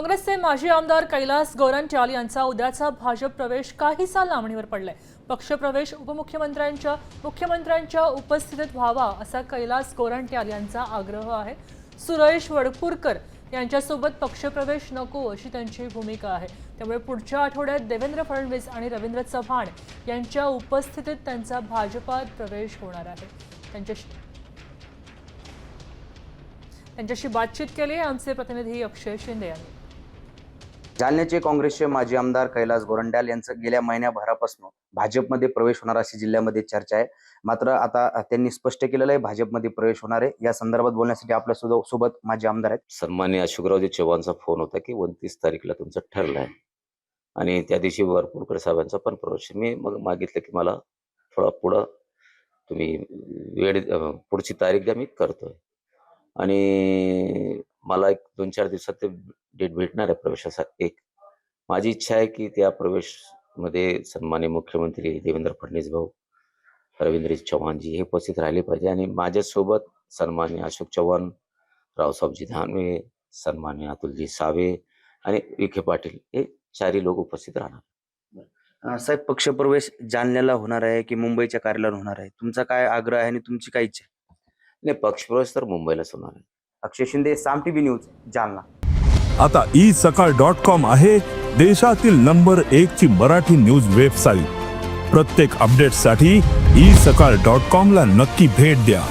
काँग्रेसचे माजी आमदार कैलास गोरंट्याल यांचा उद्याचा भाजप प्रवेश काहीसा लांबणीवर पडलाय. पक्षप्रवेश उपमुख्यमंत्र्यांच्या मुख्यमंत्र्यांच्या उपस्थितीत व्हावा असा कैलास गोरंट्याल यांचा आग्रह आहे. सुरेश वडपूरकर यांच्यासोबत पक्षप्रवेश नको अशी त्यांची भूमिका आहे. त्यामुळे पुढच्या आठवड्यात देवेंद्र फडणवीस आणि रवींद्र चव्हाण यांच्या उपस्थितीत त्यांचा भाजपात प्रवेश होणार आहे. त्यांच्याशी त्यांच्याशी बातचीत केली आहे आमचे प्रतिनिधी अक्षय शिंदे यांनी. जालन्याचे काँग्रेसचे माजी आमदार कैलास गोरंड्याल यांचं गेल्या महिन्याभरापासून भाजपमध्ये प्रवेश होणार अशी जिल्ह्यामध्ये चर्चा आहे. मात्र आता त्यांनी स्पष्ट केलेलं आहे भाजपमध्ये प्रवेश होणार आहे. या संदर्भात बोलण्यासाठी आपल्या सुद्धा सोबत माजी आमदार आहेत. सन्मान्य अशोकरावजी चव्हाणचा फोन होता की उनतीस तारीखला तुमचं ठरलं आहे. आणि त्या दिवशी वरपूरकर साहेबांचा पण प्रवेश मी मग मागितलं की मला थोडा पुढं तुम्ही वेळ पुढची तारीख द्या मी करतोय. आणि मला एक दोन चार दिवसात ते डेट भेटणार आहे प्रवेशासाठी एक माझी इच्छा आहे की त्या प्रवेशमध्ये सन्मान्य मुख्यमंत्री देवेंद्र फडणवीस भाऊ रवींद्र चव्हाणजी हे उपस्थित राहिले पाहिजे आणि माझ्यासोबत सन्मान्य अशोक चव्हाण रावसाहेबजी धानवे सन्मान्य अतुलजी सावे आणि विखे पाटील हे चारही लोक उपस्थित राहणार. साहेब पक्षप्रवेश जालन्याला होणार आहे की मुंबईच्या कार्यालयात होणार आहे? तुमचा काय आग्रह आहे आणि तुमची काय इच्छा नाही पक्षप्रवेश तर मुंबईलाच होणार आहे. Akshay Shinde Saam TV news Jalna. आता ई सकाळ डॉट कॉम आहे देशातील नंबर एक ची मराठी न्यूज वेबसाईट. प्रत्येक अपडेटसाठी ई सकाळ डॉट कॉम ला नक्की भेट द्या.